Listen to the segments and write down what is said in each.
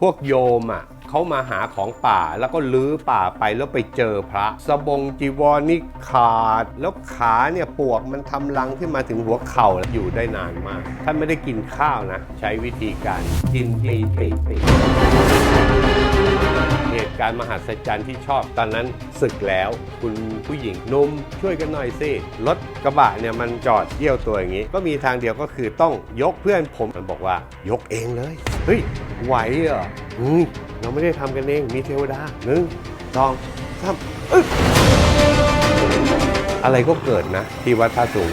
พวกโยมอะเขามาหาของป่าแล้วก็ลื้อป่าไปแล้วไปเจอพระ สบงจีวรนี่ขาด แล้วขาเนี่ยปวกมันทำรังขึ้นมาถึงหัวเข่าอยู่ได้นานมาก ท่านไม่ได้กินข้าวนะ ใช้วิธีการกินปีติเหตุการณ์มหัศจรรย์ที่ชอบตอนนั้นศึกแล้ว คุณผู้หญิงนุ่มช่วยกันหน่อยสิรถกระบะเนี่ยมันจอดเยี่ยวตัวอย่างนี้ ก็มีทางเดียวก็คือต้องยกเพื่อนผมมันบอกว่ายกเองเลยเฮ้ย ไหวเหรออืมเราไม่ได้ทำกันเอง มีเทวดาหนึ่งสองสามอึ๊บอะไรก็เกิดนะ ที่วัดท่าสูง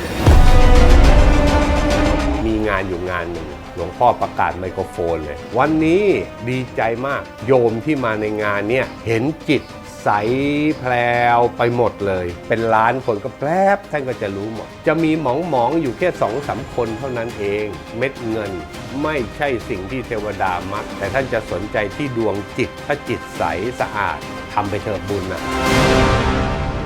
มีงานอยู่งานหนึ่งหลวงพ่อประกาศไมโครโฟนเลย วันนี้ดีใจมากโยมที่มาในงานเนี่ย เห็นจิต ใสแพรวไปหมดเลย เป็นล้านคนก็แปลบท่านก็จะรู้หมด จะมีหมองหมองๆอยู่แค่สองสามคนเท่านั้นเอง เม็ดเงินไม่ใช่สิ่งที่เทวดามัก แต่ท่านจะสนใจที่ดวงจิต ถ้าจิตใสสะอาดทำไปเถอะบุญนะ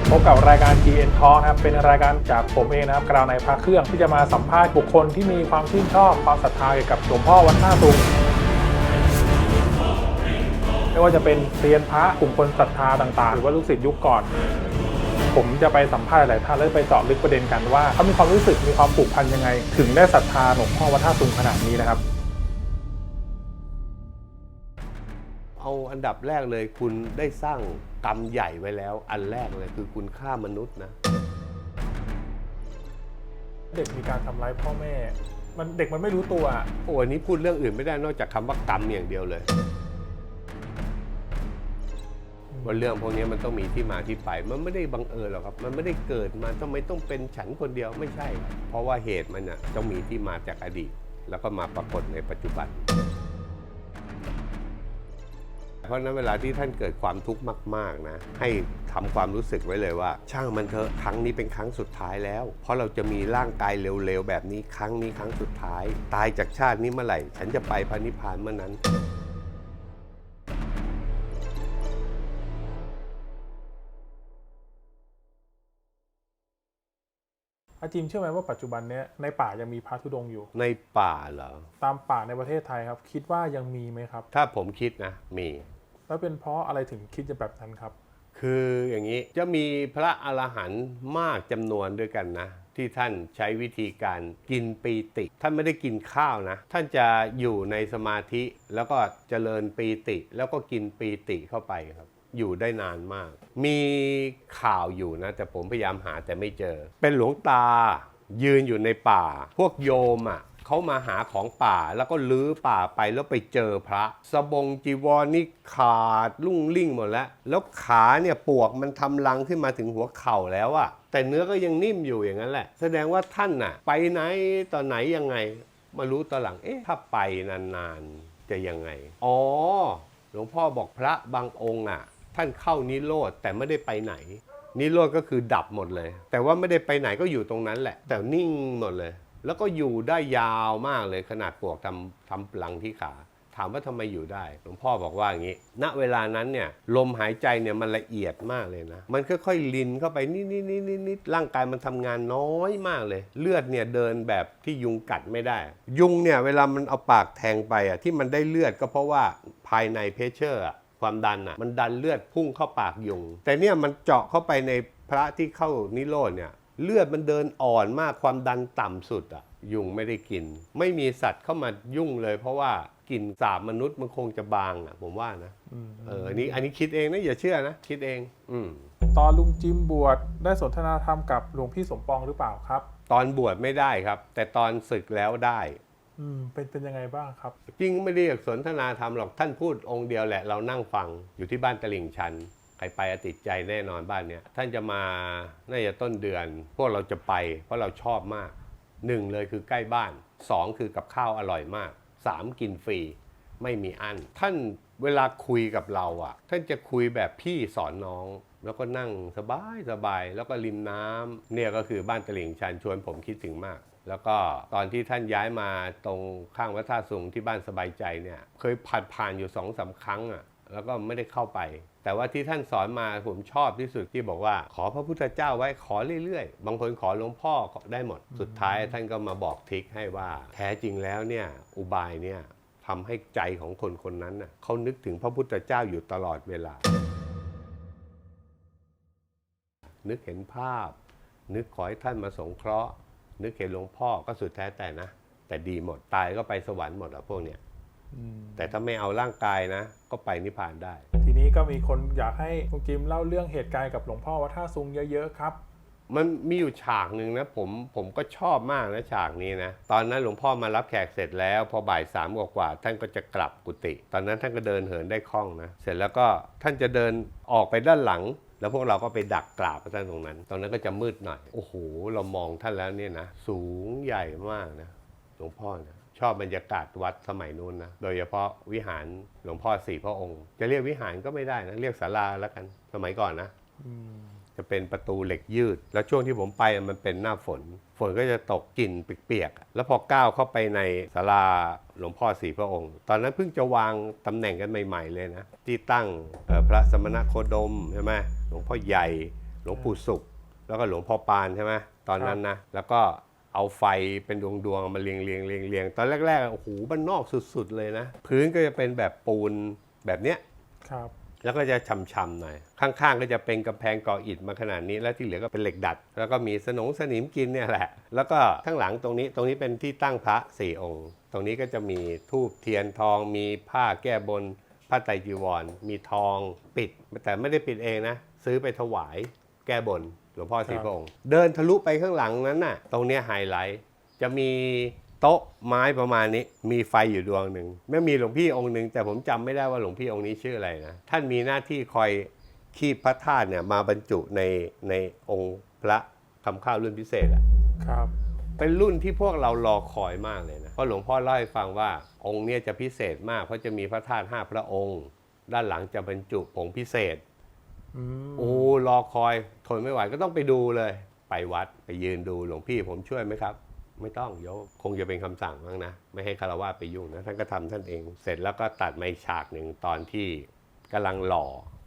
พบกับรายการ GN Talk นะครับ เป็นรายการจากผมเองนะครับกราวในพระเครื่องที่จะมาสัมภาษณ์บุคคลที่มีความชื่นชอบความศรัทธาเกี่ยวกับหลวงพ่อวัดท่าตุง ไม่ว่าจะเป็นเซียนพระกลุ่มคนศรัทธาต่างๆ หรือว่าลูกศิษย์ยุคก่อน ผมจะไปสัมภาษณ์หลายท่านแล้วไปเจาะลึกประเด็นกันว่าเขามีความรู้สึกมีความผูกพันยังไง ถึงได้ศรัทธาหลวงพ่อวัดท่าตุงขนาดนี้นะครับ เอาอันดับแรกเลยคุณได้สร้างกรรมใหญ่ไว้แล้ว อันแรกเลยคือคุณฆ่ามนุษย์นะ เด็กมีการทำร้ายพ่อแม่ มันเด็กมันไม่รู้ตัวอะโอ้อันนี้พูดเรื่องอื่นไม่ได้นอกจากคำว่ากรรมอย่างเดียวเลย ว่าเรื่องพวกนี้มันต้องมีที่มาที่ไป มันไม่ได้บังเอิญหรอกครับ มันไม่ได้เกิดมาทำไมต้องเป็นฉันคนเดียวไม่ใช่ เพราะว่าเหตุมันน่ะต้องมีที่มาจากอดีต แล้วก็มาปรากฏในปัจจุบัน เพราะนั้นเวลาที่ท่านเกิดความทุกข์มาก ๆนะ ให้ทำความรู้สึกไว้เลยว่า ช่างมันเถอะครั้งนี้เป็นครั้งสุดท้ายแล้ว เพราะเราจะมีร่างกายเร็วๆแบบนี้ครั้งนี้ครั้งสุดท้าย ตายจากชาตินี้เมื่อไหร่ ฉันจะไปพระนิพพานเมื่อนั้น อาจิมเชื่อไหมว่าปัจจุบันเนี้ยในป่ายังมีพระธุดงค์อยู่ ในป่าเหรอ ตามป่าในประเทศไทยครับ คิดว่ายังมีไหมครับ ถ้าผมคิดนะ มี แล้วเป็นเพราะอะไรถึงคิดจะแบบนั้นครับ คืออย่างนี้จะมีพระอรหันต์มากจำนวนด้วยกันนะ ที่ท่านใช้วิธีการกินปีติ ท่านไม่ได้กินข้าวนะ ท่านจะอยู่ในสมาธิแล้วก็เจริญปีติ แล้วก็กินปีติเข้าไปครับ อยู่ได้นานมาก มีข่าวอยู่นะ แต่ผมพยายามหาแต่ไม่เจอ เป็นหลวงตายืนอยู่ในป่า พวกโยมอะเขามาหาของป่าแล้วก็ลื้อป่าไปแล้วไปเจอพระ สบงจีวรนี่ขาดลุ่งลิ่งหมดแล้ว แล้วขาเนี่ยปวกมันทำรังขึ้นมาถึงหัวเข่าแล้วอะแต่เนื้อก็ยังนิ่มอยู่อย่างนั้นแหละ แสดงว่าท่านน่ะ ไปไหนตอนไหนยังไง มารู้ตอนหลังเอ๊ะถ้าไปนานๆจะยังไง อ๋อ หลวงพ่อบอกพระบางองค์อะ ท่านเข้านิโรธแต่ไม่ได้ไปไหน นิโรธก็คือดับหมดเลย แต่ว่าไม่ได้ไปไหนก็อยู่ตรงนั้นแหละ แต่นิ่งหมดเลย แล้วก็อยู่ได้ยาวมากเลยขนาดปวกทำทำรังที่ขา ถามว่าทำไมอยู่ได้หลวงพ่อบอกว่าอย่างนี้ ณเวลานั้นเนี่ยลมหายใจเนี่ยมันละเอียดมากเลยนะ มันค่อยๆลินเข้าไปนิดนิดนิดนิดนิดร่างกายมันทำงานน้อยมากเลย เลือดเนี่ยเดินแบบที่ยุงกัดไม่ได้ ยุงเนี่ยเวลามันเอาปากแทงไปอะที่มันได้เลือดก็เพราะว่าภายในเพชเชอร์ ความดันอะมันดันเลือดพุ่งเข้าปากยุง แต่เนี่ยมันเจาะเข้าไปในพระที่เข้านิโรธเนี่ยเลือดมันเดินอ่อนมากความดันต่ำสุดอะยุงไม่ได้กิน ไม่มีสัตว์เข้ามายุ่งเลย เพราะว่ากลิ่นสาบมนุษย์มันคงจะบางอะผมว่านะอืมเอออันนี้อันนี้คิดเองนะอย่าเชื่อนะคิดเองอืมตอนลุงจิมบวชได้สนทนาธรรมกับหลวงพี่สมปองหรือเปล่าครับ ตอนบวชไม่ได้ครับ แต่ตอนศึกแล้วได้ อืมเป็นเป็นยังไงบ้างครับ จริงไม่ได้อยากสนทนาธรรมหรอกท่านพูดองค์เดียวแหละเรานั่งฟังอยู่ที่บ้านตลิ่งชันใครไปอติดใจแน่นอนบ้านเนี้ยท่านจะมาน่าจะต้นเดือน พวกเราจะไป เพราะเราชอบมากหนึ่งเลยคือใกล้บ้านสองคือกับข้าวอร่อยมากสามกินฟรีไม่มีอั้นท่านเวลาคุยกับเราอะ ท่านจะคุยแบบพี่สอนน้อง แล้วก็นั่งสบายสบายแล้วก็ริมน้ำเนี่ยก็คือบ้านตลิ่งชันชวนผมคิดถึงมาก แล้วก็ตอนที่ท่านย้ายมาตรงข้างวัดท่าสุงที่บ้านสบายใจเนี่ยเคยผ่านผ่านอยู่สองสาครั้งอะแล้วก็ไม่ได้เข้าไป แต่ว่าที่ท่านสอนมาผมชอบที่สุดที่บอกว่า ขอพระพุทธเจ้าไว้ขอเรื่อยๆ บางคนขอหลวงพ่อได้หมด สุดท้ายท่านก็มาบอกทริคให้ว่า แท้จริงแล้วเนี่ยอุบายเนี่ยทำให้ใจของคนคนนั้นน่ะเขานึกถึงพระพุทธเจ้าอยู่ตลอดเวลา นึกเห็นภาพ นึกขอให้ท่านมาสงเคราะห์ นึกเห็นหลวงพ่อก็สุดแท้แต่นะ แต่ดีหมดตายก็ไปสวรรค์หมดอะพวกเนี้ยอืมแต่ถ้าไม่เอาร่างกายนะ ก็ไปนิพพานได้ ทีนี้ก็มีคนอยากให้คุณกิมเล่าเรื่องเหตุการณ์กับหลวงพ่อวัดท่าซุงเยอะๆครับ มันมีอยู่ฉากหนึ่งนะผมผมก็ชอบมากนะฉากนี้นะ ตอนนั้นหลวงพ่อมารับแขกเสร็จแล้ว พอบ่ายสามกว่าๆท่านก็จะกลับกุฏิตอนนั้นท่านก็เดินเหินได้คล่องนะ เสร็จแล้วก็ท่านจะเดินออกไปด้านหลัง แล้วพวกเราก็ไปดักกราบพระท่านตรงนั้น ตอนนั้นก็จะมืดหน่อย โอ้โห เรามองท่านแล้วเนี่ยนะ สูงใหญ่มากนะ หลวงพ่อนะชอบบรรยากาศวัดสมัยนู้นนะ โดยเฉพาะวิหารหลวงพ่อสี่พระองค์ จะเรียกวิหารก็ไม่ได้นะ เรียกศาลาแล้วกัน สมัยก่อนนะ จะเป็นประตูเหล็กยืด แล้วช่วงที่ผมไปอะมันเป็นหน้าฝน ฝนก็จะตกกลิ่นเปียกๆอะแล้วพอก้าวเข้าไปในศาลาหลวงพ่อสีพระองค์ ตอนนั้นเพิ่งจะวางตำแหน่งกันใหม่ๆเลยนะ ที่ตั้งเอ่อพระสมณโคดมใช่ไหมหลวงพ่อใหญ่ หลวงปู่สุข แล้วก็หลวงพ่อปานใช่ไหมตอนนั้นนะแล้วก็เอาไฟเป็นดวงๆมาเรียงเรียงเรียงเรียงตอนแรกๆโอ้โหบ้านนอกสุด ๆ เลยนะ พื้นก็จะเป็นแบบปูนแบบเนี้ยครับ แล้วก็จะช่ำๆหน่อย ข้างๆ ก็จะเป็นกำแพงก่ออิฐมาขนาดนี้ แล้วที่เหลือก็เป็นเหล็กดัด แล้วก็มีสนงสนิมกินเนี่ยแหละ แล้วก็ข้างหลังตรงนี้ตรงนี้เป็นที่ตั้งพระสี่องค์ ตรงนี้ก็จะมีทูบเทียนทอง มีผ้าแก้บนผ้าไตรจีวร มีทองปิด แต่ไม่ได้ปิดเองนะ ซื้อไปถวายแก้บนหลวงพ่อสีพระองค์ เดินทะลุไปข้างหลังนั้นน่ะ ตรงนี้ไฮไลท์จะมี โต๊ะไม้ประมาณนี้มีไฟอยู่ดวงหนึ่งไม่มีหลวงพี่องค์หนึ่งแต่ผมจำไม่ได้ว่าหลวงพี่องค์นี้ชื่ออะไรนะท่านมีหน้าที่คอยคีบพระธาตุเนี่ยมาบรรจุในในองค์พระคำข้าวรุ่นพิเศษอะครับ เป็นรุ่นที่พวกเรารอคอยมากเลยนะเพราะหลวงพ่อเล่าให้ฟังว่าองค์เนี้จะพิเศษมากเพราะจะมีพระธาตุห้าพระองค์ ด้านหลังจะบรรจุผงพิเศษอืมโอ้รอคอยทนไม่ไหวก็ต้องไปดูเลย ไปวัดไปยืนดูหลวงพี่ผมช่วยไหมครับ ไม่ต้องโยมคงจะเป็นคำสั่งบ้างนะ ไม่ให้คารวะไปยุ่งนะ ท่านก็ทำท่านเอง เสร็จแล้วก็ตัดมาอีกฉากหนึ่งตอนที่กำลังหล่อ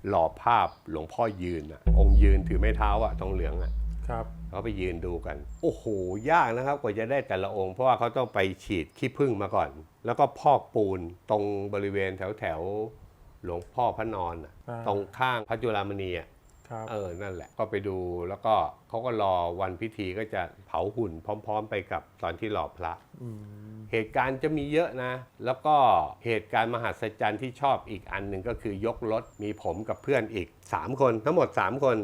หล่อภาพหลวงพ่อยืนอะองค์ยืนถือไม้เท้าอะทองเหลืองอะครับเขาไปยืนดูกัน โอ้โห ยากนะครับ กว่าจะได้แต่ละองค์ เพราะว่าเขาต้องไปฉีดขี้ผึ้งมาก่อน แล้วก็พอกปูนตรงบริเวณแถวแถวๆหลวงพ่อพระนอนอะอ่าตรงข้างพระจุลามณีอะครับ เออนั่นแหละก็ไปดูแล้วก็เขาก็รอวันพิธีก็จะเผาหุ่นพร้อม ๆ ไปกับตอนที่หล่อพระอืมเหตุการณ์จะมีเยอะนะ แล้วก็เหตุการณ์มหัศจรรย์ที่ชอบอีกอันหนึ่งก็คือยกรถมีผมกับเพื่อนอีก 3 คนทั้งหมด 3 คน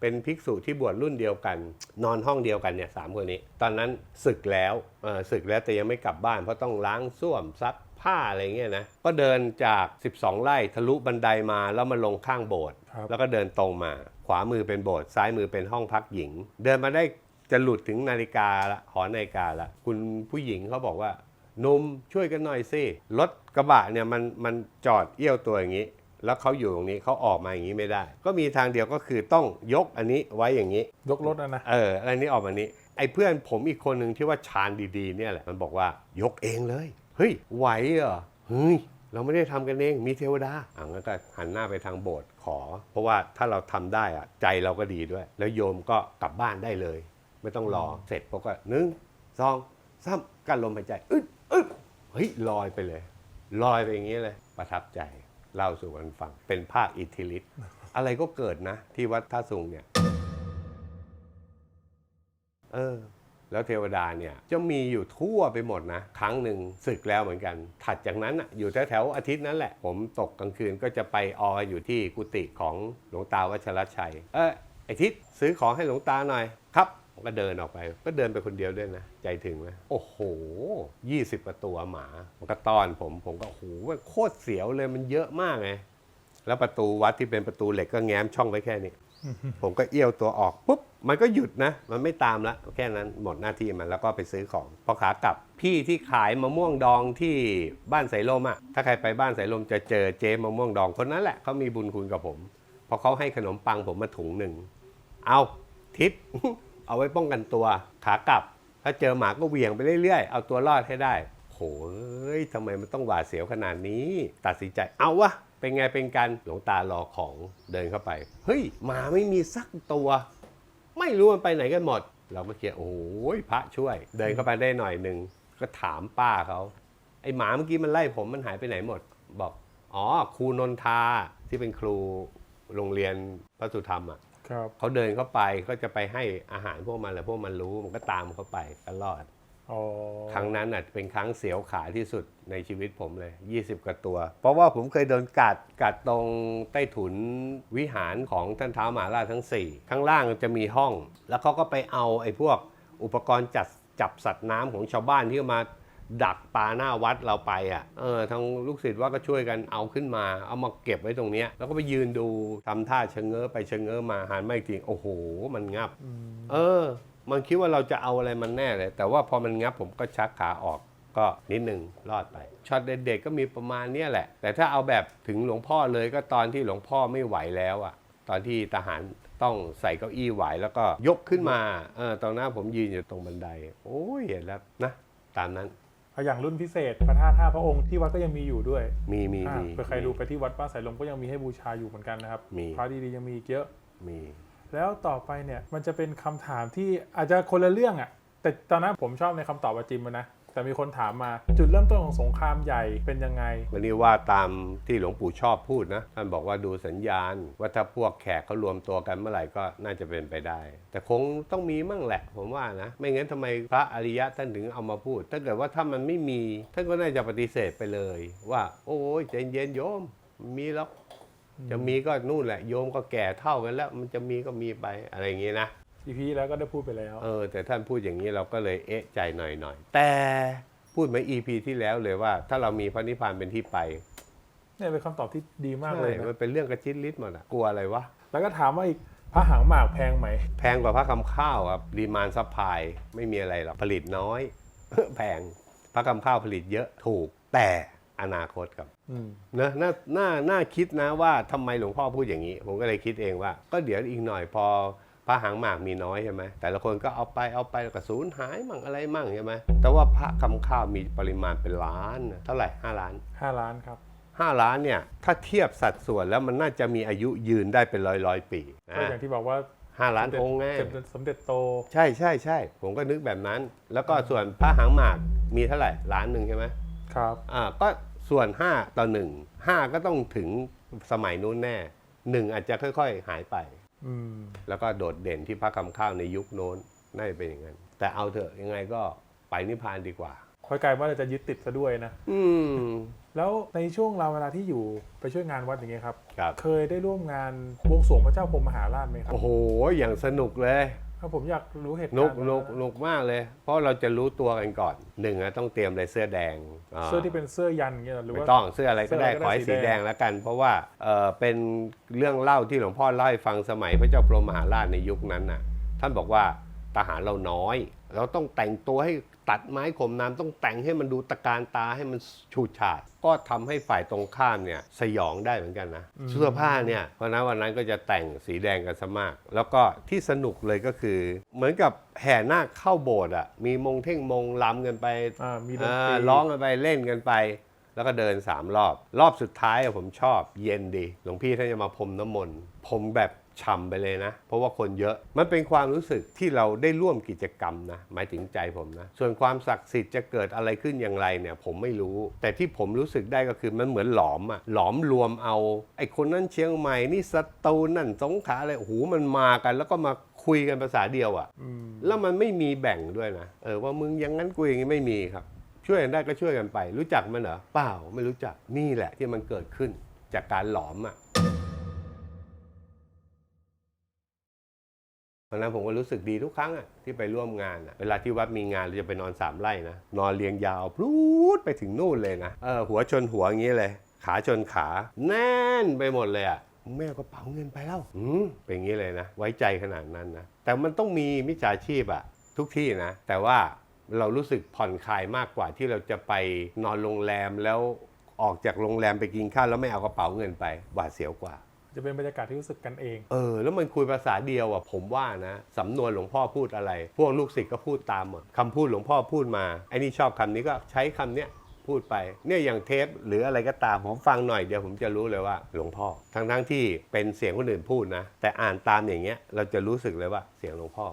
เป็นภิกษุที่บวชรุ่นเดียวกัน นอนห้องเดียวกันเนี่ยสามคนนี้ ตอนนั้นศึกแล้วเออศึกแล้วแต่ยังไม่กลับบ้านเพราะต้องล้างส้วมซัก ผ้าอะไรเงี้ยนะ ก็เดินจาก 12 ไร่ทะลุบันไดมาแล้วมาลงข้างโบสถ์ครับ แล้วก็เดินตรงมา ขวามือเป็นโบสถ์ซ้ายมือเป็นห้องพักหญิง เดินมาได้จะหลุดถึงนาฬิกาละหอนาฬิกาละคุณผู้หญิงเขาบอกว่าหนุ่มช่วยกันหน่อยสิรถกระบะเนี่ยมันมันจอดเอี้ยวตัวอย่างนี้ แล้วเขาอยู่ตรงนี้เขาออกมาอย่างนี้ไม่ได้ ก็มีทางเดียวก็คือต้องยกอันนี้ไว้อย่างนี้ ยกรถนะนะ เอออันนี้ออกมานี้ ไอ้เพื่อนผมอีกคนหนึ่งที่ว่าชาญดีๆ เนี่ยแหละ มันบอกว่ายกเองเลย เฮ้ย ไหวเหรอเฮ้ยเราไม่ได้ทำกันเอง มีเทวดาอะงั้นก็หันหน้าไปทางโบสถ์ขอ เพราะว่าถ้าเราทำได้อะใจเราก็ดีด้วย แล้วโยมก็กลับบ้านได้เลย ไม่ต้องรอ เสร็จพวกก็หนึ่งสองสามกั้นลมหายใจ อึดอึดเฮ้ยลอยไปเลย ลอยไปอย่างนี้เลย ประทับใจ เล่าสู่กันฟัง เป็นภาคอิทธิฤทธิ์อะไรก็เกิดนะ ที่วัดท่าสุงเนี่ย เออ แล้วเทวดาเนี่ยจะมีอยู่ทั่วไปหมดนะ ครั้งหนึ่งศึกแล้วเหมือนกัน ถัดจากนั้นอะอยู่แถวๆอาทิตย์นั้นแหละ ผมตกกลางคืนก็จะไปอออยู่ที่กุฏิของหลวงตาวัชรชัย เออไอทิศซื้อของให้หลวงตาหน่อยครับก็เดินออกไป ก็เดินไปคนเดียวด้วยนะ ใจถึงไหมโอ้โห 20กว่าตัวหมา มันก็ต้อนผม ผมก็โอ้โหโคตรเสียวเลยมันเยอะมากไง แล้วประตูวัดที่เป็นประตูเหล็กก็แง้มช่องไว้แค่นี้ ผมก็เอี้ยวตัวออกปุ๊บมันก็หยุดนะ มันไม่ตามละแค่นั้นหมดหน้าที่มันแล้วก็ไปซื้อของพอขากลับพี่ที่ขายมะม่วงดองที่บ้านสายลมอะ่ะถ้าใครไปบ้านสายลมจะเจอเจ๊มะม่วงดองคนนั้นแหละเขามีบุญคุณกับผมเพราะเขาให้ขนมปังผมมาถุงหนึ่งเอาทิศเอาไว้ป้องกันตัวขากลับ ถ้าเจอหมาก็เหวี่ยงไปเรื่อยๆ เอาตัวรอดให้ได้โหยทำไมมันต้องหวาดเสียวขนาดนี้ ตัดสินใจเอาวะ เป็นไงเป็นกันหลวงตารอของเดินเข้าไป เฮ้ยหมาไม่มีสักตัว ไม่รู้มันไปไหนกันหมด เราก็เขียนโอ้ยพระช่วย เดินเข้าไปได้หน่อยหนึ่งก็ถามป้าเขาไอหมาเมื่อกี้มันไล่ผมมันหายไปไหนหมด บอกอ๋อครูนนทาที่เป็นครูโรงเรียนพระสุธรรมอะครับเขาเดินเข้าไปก็จะไปให้อาหารพวกมันแหละพวกมันรู้มันก็ตามเขาไปก็รอดอ๋อ ครั้งนั้นน่ะเป็นครั้งเสียวขาที่สุดในชีวิตผมเลย 20 กว่าตัว เพราะว่าผมเคยโดนกัดกัดตรงใต้ถุนวิหารของท่านเท้าวมหาราชทั้ง 4 ข้างล่างจะมีห้อง แล้วเขาก็ไปเอาไอ้พวกอุปกรณ์จัดจับสัตว์น้ำของชาวบ้านที่มาดักปลาหน้าวัดเราไปอะ เออทางลูกศิษย์ว่าก็ช่วยกันเอาขึ้นมา เอามาเก็บไว้ตรงเนี้ย แล้วก็ไปยืนดูทำท่าชะเง้อไปชะเง้อมาหันมาอีกทีโอ้โห มันงับอืมเออ มันคิดว่าเราจะเอาอะไรมันแน่เลย แต่ว่าพอมันงับผมก็ชักขาออกก็นิดหนึ่งรอดไปช็อตเด็ดๆก็มีประมาณเนี้ยแหละ แต่ถ้าเอาแบบถึงหลวงพ่อเลยก็ตอนที่หลวงพ่อไม่ไหวแล้วอะตอนที่ทหารต้องใส่เก้าอี้ไหวแล้วก็ยกขึ้นมาเออตอนนั้นผมยืนอยู่ตรงบันได โอ้ยเห็นแล้วนะ ตามนั้นเอาอย่างรุ่นพิเศษพระธาตุห้าพระองค์ที่วัดก็ยังมีอยู่ด้วย มีมีอ่ามีเผื่อใครดูไปที่วัดป้าสายลมก็ยังมีให้บูชาอยู่เหมือนกันนะครับมีพระดีๆยังมีอีกเยอะมี แล้วต่อไปเนี่ยมันจะเป็นคำถามที่อาจจะคนละเรื่องอะ่ะแต่ตอนนั้นผมชอบในคำตอบอาจิมนะแต่มีคนถามมาจุดเริ่มต้นของสงครามใหญ่เป็นยังไง วันนี้ว่าตามที่หลวงปู่ชอบพูดนะท่านบอกว่าดูสัญญาณ ว่าถ้าพวกแขกเขารวมตัวกันเมื่อไหร่ก็น่าจะเป็นไปได้ แต่คงต้องมีมั่งแหละ ผมว่านะ ไม่งั้นทำไมพระอริยะท่านถึงเอามาพูด ถ้าเกิดว่าถ้ามันไม่มี ท่านก็น่าจะปฏิเสธไปเลย ว่า โอ้ยใจเย็นโยมมีแล้ว จะมีก็นู่นแหละโยมก็แก่เท่ากันแล้ว มันจะมีก็มีไปอะไรอย่างงี้นะอีพีแล้วก็ได้พูดไปแล้วเออแต่ท่านพูดอย่างนี้เราก็เลยเอ๊ะใจหน่อยๆแต่พูดเหมือน EP ที่แล้วเลยว่า ถ้าเรามีพระนิพพานเป็นที่ไปเนี่ยเป็นคำตอบที่ดีมากเลยใช่นะมันเป็นเรื่องกระชิดลิดหมดอะกลัวอะไรวะแล้วก็ถามว่าอีกพระหางหมากแพงไหม แพงกว่าพระคำข้าวครับดีมานซัพพลายไม่มีอะไรหรอกผลิตน้อย แพงพระคำข้าวผลิตเยอะถูกแต่ อนาคตครับอืมเนอะน่าน่าน่าคิดนะว่าทำไมหลวงพ่อพูดอย่างนี้ ผมก็เลยคิดเองว่า ก็เดี๋ยวอีกหน่อยพอพระหางหมากมีน้อยใช่ไหมแต่ละคนก็เอาไปเอาไปแล้วก็สูญหายมั่งอะไรมั่งใช่ไหมแต่ว่าพระคำข้าวมีปริมาณเป็นล้านนะเท่าไหร่ห้าล้านห้าล้านครับห้าล้านเนี่ยถ้าเทียบสัดส่วนแล้วมันน่าจะมีอายุยืนได้เป็นร้อยร้อยๆปีก็อย่างที่บอกว่าห้าล้านองค์ไงสมเด็จสมเด็จโต ใช่ใช่ใช่ผมก็นึกแบบนั้น แล้วก็ส่วนพระหางหมากมีเท่าไหร่ล้านหนึ่งใช่ไหม ครับอ่าก็ส่วน 5 ต่อ 1 5 ก็ต้องถึงสมัยนู้นแน่1อาจจะค่อย ๆ หายไป อืม แล้วก็โดดเด่นที่พระคำข้าวในยุคโน้นน่าจะเป็นอย่างนั้น แต่เอาเถอะยังไงก็ไปนิพพานดีกว่าค่อยกลายว่าเราจะยึดติดซะด้วยนะ อืม แล้วในช่วงเราเวลาที่อยู่ไปช่วยงานวัดอย่างเงี้ยครับ ครับ เคยได้ร่วมงานบวงสรวงพระเจ้าพรหมมหาราชไหมครับ โอ้โห อย่างสนุกเลย ถ้าผมอยากรู้เหตุการณ์นุกวันนุกนั้นนุกมากเลย เพราะเราจะรู้ตัวกันก่อนหนึ่งอะต้องเตรียมอะไรเสื้อแดงาเสื้อที่เป็นเสื้อยันเงี้ยหรือไม่ว่า ต้องเสื้ออะไรก็ได้เสื้ออะไรก็ได้ขอให้สีสีแดแดงง แล้วกัน เพราะว่าเออเป็นเรื่องเล่าที่หลวงพ่อเล่าให้ฟังสมัยพระเจ้าพรหมมหาราชในยุคนั้นน่ะ ท่านบอกว่าทหารเราน้อย เราต้องแต่งตัวให้ ตัดไม้ข่มน้ำต้องแต่งให้มันดูตะการตาให้มันฉูดฉาด ก็ทำให้ฝ่ายตรงข้ามเนี่ยสยองได้เหมือนกันนะเสื้อผ้าเนี่ยเพราะนั้นวันนั้นก็จะแต่งสีแดงกันซะมาก แล้วก็ที่สนุกเลยก็คือ เหมือนกับแห่นาคเข้าโบสถ์อะมีมงเท่งมงลำกันไปอ่ามีดนอ่าตรีร้องกันไปเล่นกันไป แล้วก็เดินสามรอบ รอบสุดท้ายอะผมชอบเย็นดี หลวงพี่ท่านจะมาพรมน้ำมนต์ผมแบบ ฉ่ำไปเลยนะ เพราะว่าคนเยอะมันเป็นความรู้สึกที่เราได้ร่วมกิจกรรมนะหมายถึงใจผมนะ ส่วนความศักดิ์สิทธิ์จะเกิดอะไรขึ้นอย่างไรเนี่ยผมไม่รู้ แต่ที่ผมรู้สึกได้ก็คือมันเหมือนหลอมอะหลอมรวมเอาไอ้คนนั้นเชียงใหม่นี่สตูลนั่นสงขลาอะไรโอ้โหมันมากันแล้วก็มาคุยกันภาษาเดียวอะอืมแล้วมันไม่มีแบ่งด้วยนะเออว่ามึงอย่างนั้นกูอย่างนี้ไม่มีครับช่วยกันได้ก็ช่วยกันไป รู้จักมันเหรอเปล่าไม่รู้จักนี่แหละที่มันเกิดขึ้นจากการหลอมอะ ราะนั้นผมก็รู้สึกดีทุกครั้งอะที่ไปร่วมงานอะเวลาที่วัดมีงานเราจะไปนอนสามไร่นะนอนเรียงยาวพรูดไปถึงนู่นเลยนะเออหัวชนหัวอย่างนี้เลย ขาชนขา แน่นไปหมดเลยอะแม่เอากระเป๋าเงินไปแล้วอืมเป็นอย่างนี้เลยนะ ไว้ใจขนาดนั้นนะแต่มันต้องมีมิจฉาชีพอะทุกที่นะ แต่ว่าเรารู้สึกผ่อนคลายมากกว่าที่เราจะไปนอนโรงแรมแล้วออกจากโรงแรมไปกินข้าวแล้วไม่เอากระเป๋าเงินไปหวาดเสียวกว่า จะเป็นบรรยากาศที่รู้สึกกันเอง เออ แล้วมันคุยภาษาเดียวอะผมว่านะสำนวนหลวงพ่อพูดอะไร พวกลูกศิษย์ก็พูดตามหมดคำพูดหลวงพ่อพูดมาไอ้นี่ชอบคำนี้ก็ใช้คำเนี้ยพูดไปเนี่ยอย่างเทปหรืออะไรก็ตามผมฟังหน่อยเดียวผมจะรู้เลยว่า หลวงพ่อทั้งทั้งๆที่เป็นเสียงคนอื่นพูดนะ แต่อ่านตามอย่างเงี้ยเราจะรู้สึกเลยว่าเสียงหลวงพ่อ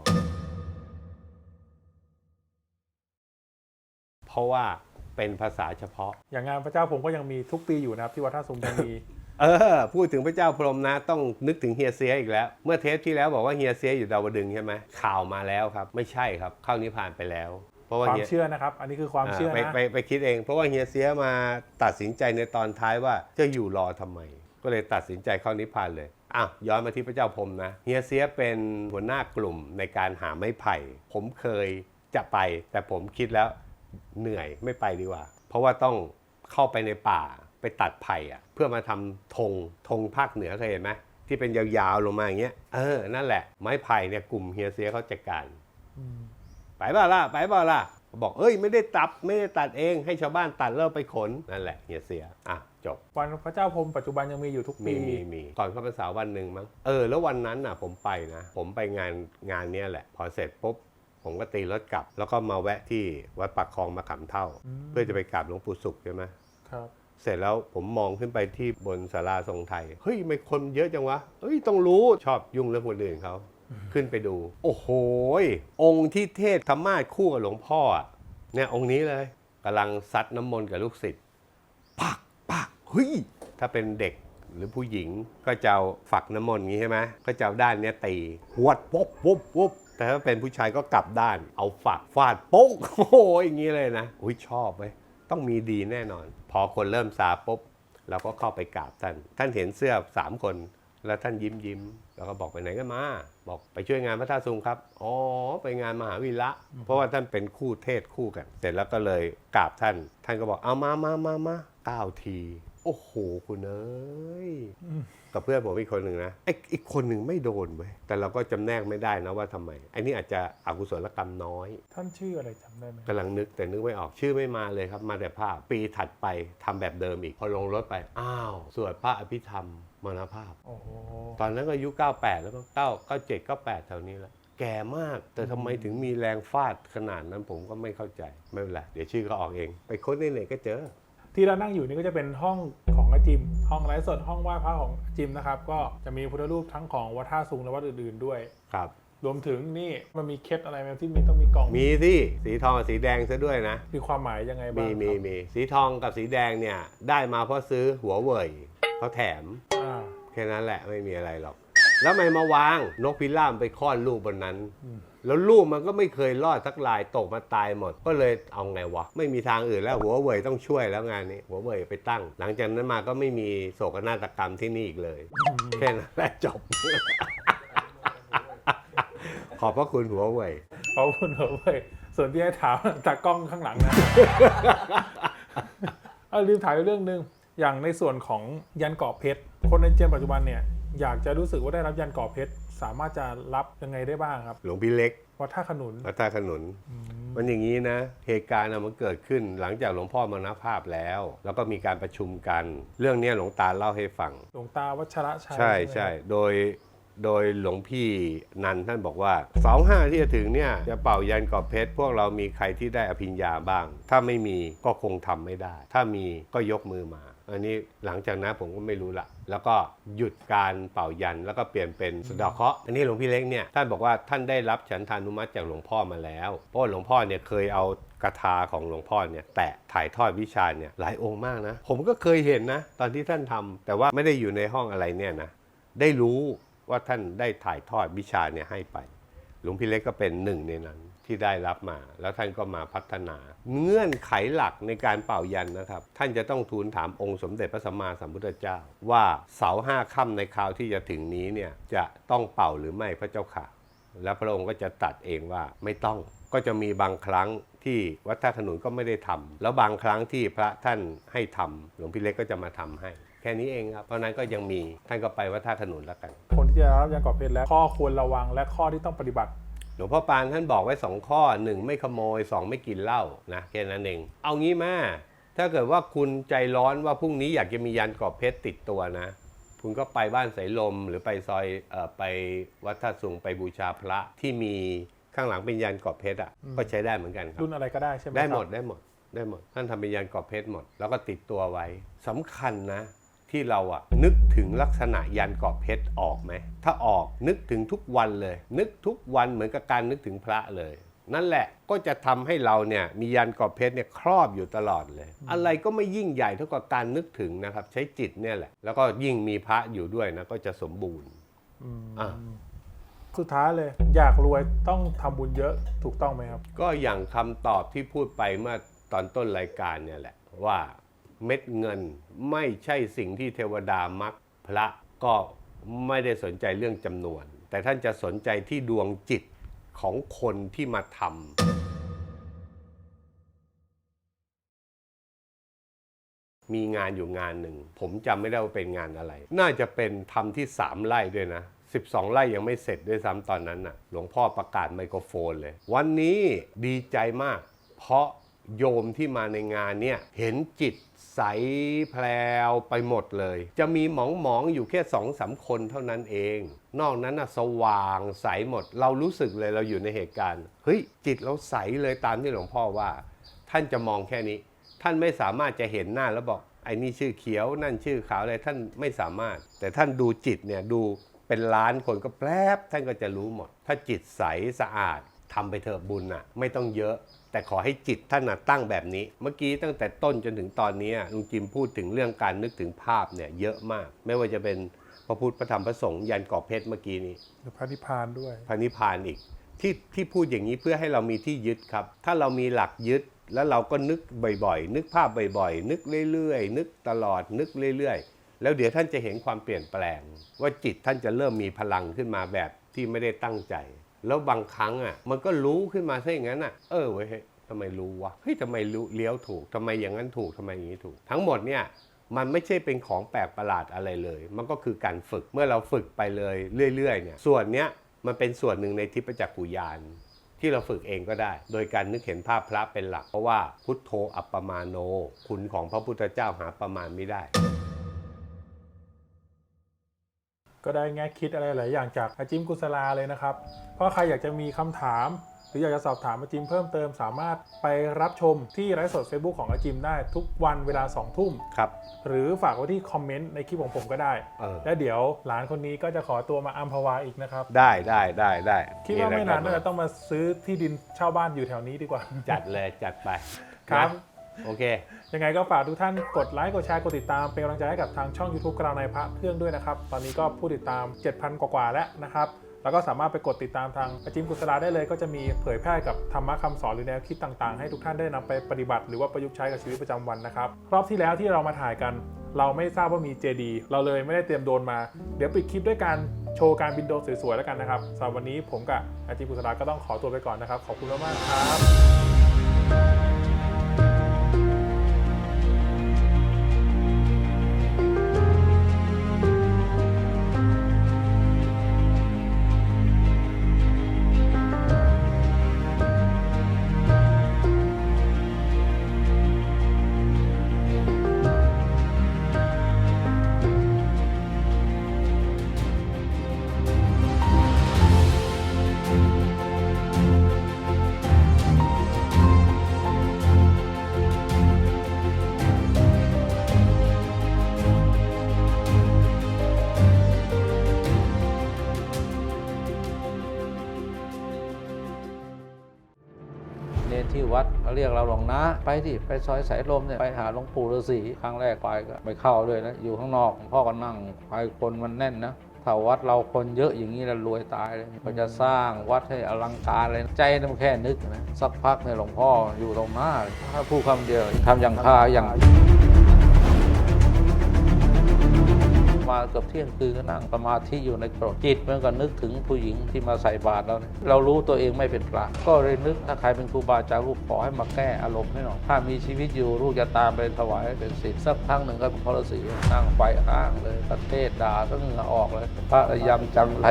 เพราะว่าเป็นภาษาเฉพาะ อย่างงานพระเจ้าผมก็ยังมีทุกปีอยู่นะครับที่วัดท่าสุงยังมี เออ พูดถึงพระเจ้าพรหมนะ ต้องนึกถึงเฮียเซียอีกแล้ว เมื่อเทปที่แล้วบอกว่าเฮียเซียอยู่ดาวดึงส์ใช่ไหมข่าวมาแล้วครับ ไม่ใช่ครับเข้านิพพานไปแล้ว เพราะว่าความเฮียเชื่อนะครับ อันนี้คือความเชื่อไปนะ ไปไปคิดเอง เพราะว่าเฮียเซียมาตัดสินใจในตอนท้ายว่าจะอยู่รอทำไม ก็เลยตัดสินใจเข้านิพพานเลยอะย้อนมาที่พระเจ้าพรหมนะเฮียเซียเป็นหัวหน้ากลุ่มในการหาไม้ไผ่ ผมเคยจะไป แต่ผมคิดแล้วเหนื่อยไม่ไปดีกว่า เพราะว่าต้องเข้าไปในป่า ไปตัดไผ่อะเพื่อมาทำธงธงภาคเหนือเคยเห็นไหมที่เป็นยาวๆลงมาอย่างเงี้ยเออนั่นแหละไม้ไผ่เนี่ยกลุ่มเฮียเซียเขาจัดการอืมไปเปล่าล่ะไปเปล่าล่ะบอกเอ้ยไม่ได้ตัดไม่ได้ตัดเองให้ชาวบ้านตัดแล้วไปขนนั่นแหละเฮียเสียอะจบวันพระเจ้าพรหมปัจจุบันยังมีอยู่ทุกมีปีมีมีก่อนเข้าพรรษาวันหนึ่งมั้งเออแล้ววันนั้นน่ะผมไปนะ ผมไปงานงานเนี้ยแหละ พอเสร็จปุ๊บผมก็ตีรถกลับ แล้วก็มาแวะที่วัดปักคลองมาขำเท่าอืมเพื่อจะไปกราบหลวงปู่สุขใช่ไหมครับ เสร็จแล้วผมมองขึ้นไปที่บนศาลาทรงไทย เฮ้ยไม่คนเยอะจังวะเฮ้ยต้องรู้ชอบยุ่งเรื่องคนอื่นเขาขึ้นไปดู โอ้โหองค์ที่เทศธรรมาสคู่กับหลวงพ่อเนี่ยองค์นี้เลยกำลังซัดน้ำมนต์กับลูกศิษย์ปักปักเฮ้ยถ้าเป็นเด็กหรือผู้หญิงก็จะเอาฝักน้ำมนต์อย่างงี้ใช่ไหมก็จะเอาด้านเนี้ยตีหวดปุ๊บปุ๊บปุ๊บแต่ถ้าเป็นผู้ชายก็กลับด้าน เอาฝักฟาดโป๊กโอ้โหอย่างงี้เลยนะอุ้ยชอบเว้ย ต้องมีดีแน่นอน พอคนเริ่มซาปุ๊บเราก็เข้าไปกราบท่าน ท่านเห็นเสื้อสามคน แล้วท่านยิ้มยิ้มแล้วก็บอกไปไหนกันมา บอกไปช่วยงานพระธาตุซุงครับ อ๋อ ไปงานมหาวิระ เพราะว่าท่านเป็นคู่เทศคู่กัน เสร็จแล้วก็เลยกราบท่าน ท่านก็บอกเอามามามามาเก้าที โอ้โหคุณเอ้ยกับเพื่อนผมอีกคนหนึ่งนะไอ้อีกคนหนึ่งไม่โดนเว้ยแต่เราก็จำแนกไม่ได้นะว่าทำไมไอ้นี่อาจจะอกุศลกรรมน้อย ท่านชื่ออะไรจำได้ไหมกำลังนึกแต่นึกไม่ออกชื่อไม่มาเลยครับมาแต่ภาพ ปีถัดไปทำแบบเดิมอีก พอลงรถไปอ้าวสวดพระอภิธรรมมรณภาพโอ้โหตอนนั้นก็อายุ 98 แล้วก็9 97 98แถวนี้แล้วแก่มาก แต่ทำไมถึงมีแรงฟาดขนาดนั้นผมก็ไม่เข้าใจ ไม่เป็นไรเดี๋ยวชื่อก็ออกเอง ไปค้นในเน็ตก็เจอ ที่เรานั่งอยู่นี่ก็จะเป็นห้องของอาจิม ห้องไลฟ์สดห้องไหว้พระของอาจิมนะครับ ก็จะมีพุทธรูปทั้งของวัดท่าซุงและวัดอื่นๆด้วย ครับ รวมถึงนี่มันมีเคล็ดอะไรไหมที่มีต้องมีกล่อง มีที่สีทองกับสีแดงซะด้วยนะ มีความหมายยังไงบ้ามีงมีครับมีสีทองกับสีแดงเนี่ย ได้มาเพราะซื้อหัวเว่ยเขาแถม อ่าแค่นั้นแหละไม่มีอะไรหรอก แล้วทำไม่มาวางนกพิราบไปคลอดลูกบนนั้น อืม แล้วลูกมันก็ไม่เคยรอดสักลายตกมาตายหมด ก็เลยเอาไงวะ ไม่มีทางอื่นแล้วหัวเว่ยต้องช่วยแล้วงานนี้หัวเว่ยไปตั้ง หลังจากนั้นมาก็ไม่มีโศกนาฏกรรมที่นี่อีกเลย แค่นั้นแหละจบ ขอบพระคุณหัวเว่ย ขอบคุณหรอเว้ยส่วนที่ให้ถามจากกล้องข้างหลังนะ เอาลืมถ่ามอีกเรื่องหนึ่งอย่างในส่วนของยันเกาะเพชรคนในเจนปัจจุบันเนี่ยอยากจะรู้สึกว่าได้รับยันเกาะเพชร สามารถจะรับยังไงได้บ้างครับหลวงพี่เล็กวัดท่าขนุนวัดท่าขนุน มันอย่างนี้นะ เหตุการณ์น่ะมันเกิดขึ้นหลังจากหลวงพ่อมรณภาพแล้ว แล้วก็มีการประชุมกัน เรื่องเนี้ยหลวงตาเล่าให้ฟัง หลวงตาวัชระชัยใช่ไหมใช่โดยโดยหลวงพี่นันท่านบอกว่าเสาห้าที่จะถึงเนี่ยจะเป่ายันกรอบเพชร พวกเรามีใครที่ได้อภิญญาบ้าง ถ้าไม่มีก็คงทำไม่ได้ ถ้ามีก็ยกมือมา อันนี้หลังจากนั้นผมก็ไม่รู้ละ แล้วก็หยุดการเป่ายันแล้วก็เปลี่ยนเป็นสะดาะเคราะห์อันนี้หลวงพี่เล็กเนี่ยท่านบอกว่าท่านได้รับฉันทานุมัติจากหลวงพ่อมาแล้ว เพราะหลวงพ่อเนี่ยเคยเอากระทาของหลวงพ่อเนี่ยแตะถ่ายทอดวิชาเนี่ยหลายองค์มากนะ ผมก็เคยเห็นนะ ตอนที่ท่านทำแต่ว่าไม่ได้อยู่ในห้องอะไรเนี่ยนะได้รู้ว่าท่านได้ถ่ายทอดวิชาเนี่ยให้ไป หลวงพี่เล็กก็เป็นหนึ่งในนั้น ที่ได้รับมา แล้วท่านก็มาพัฒนา เงื่อนไขหลักในการเป่ายันนะครับ ท่านจะต้องทูลถามองค์สมเด็จพระสัมมาสัมพุทธเจ้า ว่าเสาห้าค่ำในคราวที่จะถึงนี้เนี่ยจะต้องเป่าหรือไม่พระเจ้าค่ะ แล้วพระองค์ก็จะตัดเองว่าไม่ต้องก็จะมีบางครั้งที่วัดท่าขนุนก็ไม่ได้ทำแล้วบางครั้งที่พระท่านให้ทำหลวงพี่เล็กก็จะมาทำให้ แค่นี้เองครับ เพราะนั้นก็ยังมีท่านก็ไปวัดท่าขนุนแล้วกัน คนที่จะรับยันเกาะเพชรและข้อควรระวังและข้อที่ต้องปฏิบัติ หลวงพ่อปานท่านบอกไว้สองข้อหนึ่งไม่ขโมยสองไม่กินเหล้านะแค่นั้นเอง เอางี้มาถ้าเกิดว่าคุณใจร้อนว่าพรุ่งนี้อยากจะมียันกรอบเพชรติดตัวนะ คุณก็ไปบ้านสายลมหรือไปซอยเอ่อไปวัดท่าสุงไปบูชาพระที่มีข้างหลังเป็นยันกรอบเพชรอะอืมก็ใช้ได้เหมือนกันครับรุ่นอะไรก็ได้ใช่ไหมได้หมคดรับได้หมดได้หมดท่านทำเป็นยันกรอบเพชรหมด แล้วก็ติดตัวไว้สำคัญนะ ที่เราอะนึกถึงลักษณะยันกรอบเพชรออกไหม ถ้าออกนึกถึงทุกวันเลย นึกทุกวันเหมือนกับการนึกถึงพระเลย นั่นแหละก็จะทำให้เราเนี่ยมียันกรอบเพชรเนี่ยครอบอยู่ตลอดเลย อะไรก็ไม่ยิ่งใหญ่เท่ากับการนึกถึงนะครับ ใช้จิตเนี่ยแหละ แล้วก็ยิ่งมีพระอยู่ด้วยนะก็จะสมบูรณ์อืมอะสุดท้ายเลยอยากรวยต้องทำบุญเยอะถูกต้องไหมครับ ก็อย่างคำตอบที่พูดไปเมื่อตอนต้นรายการเนี่ยแหละว่า เม็ดเงิน ไม่ใช่สิ่งที่เทวดามักพระก็ไม่ได้สนใจเรื่องจำนวน แต่ท่านจะสนใจที่ดวงจิตของคนที่มาทำมีงานอยู่งานหนึ่ง ผมจำไม่ได้ว่าเป็นงานอะไร น่าจะเป็นทำที่สามไร่ด้วยนะ12 ไร่ยังไม่เสร็จด้วยซ้ำตอนนั้นน่ะ หลวงพ่อประกาศไมโครโฟนเลย วันนี้ดีใจมาก เพราะ โยมที่มาในงานเนี่ยเห็นจิตใสแพลวไปหมดเลย จะมีหมองหมองๆอยู่แค่สองสามคนเท่านั้นเอง นอกนั้นนะสว่างใสหมด เรารู้สึกเลยเราอยู่ในเหตุการณ์เฮ้ยจิตเราใสเลยตามที่หลวงพ่อว่า ท่านจะมองแค่นี้ ท่านไม่สามารถจะเห็นหน้าแล้วบอกไอ้นี่ชื่อเขียวนั่นชื่อขาวอะไรท่านไม่สามารถ แต่ท่านดูจิตเนี่ยดูเป็นล้านคนก็แป๊บท่านก็จะรู้หมด ถ้าจิตใสสะอาดทำไปเถอะบุญน่ะไม่ต้องเยอะ แต่ขอให้จิตท่านน่ะตั้งแบบนี้ เมื่อกี้ตั้งแต่ต้นจนถึงตอนนี้ลุงจิมพูดถึงเรื่องการนึกถึงภาพเนี่ยเยอะมาก ไม่ว่าจะเป็นพระพุทธพระธรรมพระสงฆ์ยันกรอบเพชรเมื่อกี้นี้หรือพระนิพพานด้วยพระนิพพานอีก ที่ที่พูดอย่างนี้เพื่อให้เรามีที่ยึดครับ ถ้าเรามีหลักยึดแล้วเราก็นึกบ่อยๆ นึกภาพบ่อยๆ นึกเรื่อยๆ นึกตลอดนึกเรื่อยๆ แล้วเดี๋ยวท่านจะเห็นความเปลี่ยนแปลง ว่าจิตท่านจะเริ่มมีพลังขึ้นมาแบบที่ไม่ได้ตั้งใจ แล้วบางครั้งอะมันก็รู้ขึ้นมาซะอย่างนั้นอะเออเว้ยทำไมรู้วะเฮ้ยทำไมรู้เลี้ยวถูกทำไมอย่างนั้นถูกทำไมอย่างนี้ถูก ทั้งหมดเนี่ยมันไม่ใช่เป็นของแปลกประหลาดอะไรเลย มันก็คือการฝึกเมื่อเราฝึกไปเลยเรื่อยๆเนี่ยส่วนเนี้ยมันเป็นส่วนหนึ่งในทิพจักกุยานที่เราฝึกเองก็ได้ โดยการนึกเห็นภาพพระเป็นหลัก เพราะว่าพุทโธอัปปมาโน คุณของพระพุทธเจ้าหาประมาณไม่ได้ ก็ได้แง่คิดอะไรหลายอย่างจากอาจิมกุศลาเลยนะครับ เพราะใครอยากจะมีคำถาม หรืออยากจะสอบถามอาจิมเพิ่มเติม สามารถไปรับชมที่ไลฟ์สด Facebook ของอาจิมได้ทุกวันเวลา2ทุ่มครับหรือฝากไว้ที่คอมเมนต์ในคลิปของผมก็ได้เออแล้วเดี๋ยวหลานคนนี้ก็จะขอตัวมาอัมพวาอีกนะครับ ได้ได้ได้ได้คิดว่าไม่นานแหน่าละจะต้องมาซื้อที่ดินเช่าบ้านอยู่แถวนี้ดีกว่า จัดเลยจัดไปครับนะโอเค ยังไงก็ฝากทุกท่านกดไลค์กดแชร์กดติดตามเป็นกำลังใจให้กับทางช่อง YouTube กราวในพระเครื่องด้วยนะครับ ตอนนี้ก็ผู้ติดตาม 7,000 กว่าๆแล้วนะครับแล้วก็สามารถไปกดติดตามทางอาจิมกุศลาได้เลย ก็จะมีเผยแพร่กับธรรมะคำสอนหรือแนวคิดต่างๆ ให้ทุกท่านได้นำไปปฏิบัติ หรือว่าประยุกต์ใช้กับชีวิตประจำวันนะครับรอบที่แล้วที่เรามาถ่ายกัน เราไม่ทราบว่ามีเจดีเราเลยไม่ได้เตรียมโดนมา เดี๋ยวปิดคลิปด้วยการโชว์การบินโดนสวยๆแล้วกันนะครับสำหรับวันนี้ผมกับอาจิมกุศลาก็ต้องขอตัวไปก่อนนะครับขอบคุณมากๆครับ รียกเราหลวงนะ ไปที่ไปซอยสายลมเนี่ยไปหาหลวงปู่ฤาษีครั้งแรกไปก็ไม่เข้าด้วยนะอยู่ข้างนอกหลวงพ่อก็นั่งไปคนมันแน่นนะถ้าวัดเราคนเยอะอย่างนี้แล้วรวยตายเลยก็จะสร้างวัดให้อลังการเลยใจมันแค่นึกนะสักพักเนี่ยหลวงพ่ออยู่ตรงหน้าถ้าพูดคำเดียวทำอย่างคาอย่าง มาเกือบเที่ยงคืนก็นั่งสมาธิอยู่ในกรดจิตมันก็นึกถึงผู้หญิงที่มาใส่บาตรเราเนี่ยเรารู้ตัวเองไม่เป็นพระก็เลยนึกถ้าใครเป็นครูบาอาจารย์ลูกขอให้มาแก้อารมณ์ให้หน่อยถ้ามีชีวิตอยู่ลูกจะตามไปถวายเป็นศิษย์สักพักหนึ่งก็เป็นพระฤาษีนั่งไฟอ้างเลยประเทศด่าก็เหงื่อออกเลย พระระยำจังไร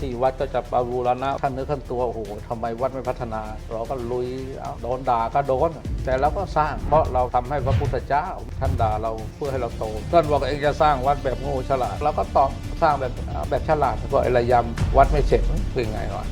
ที่วัดก็จะปราบูรณะขั้นเนื้อขั้นตัวโอ้โหทำไมวัดไม่พัฒนา เราก็ลุยเอาโดนด่าก็โดน แต่เราก็สร้าง เพราะเราทำให้พระพุทธเจ้าท่านด่าเราเพื่อให้เราโตท่านบอกเองจะสร้างวัดแบบโง่ฉลาดเราก็ตอบสร้างแบบแบบฉลาดเพราะไอ้ระยำวัดไม่เสร็จเป็นไงวะ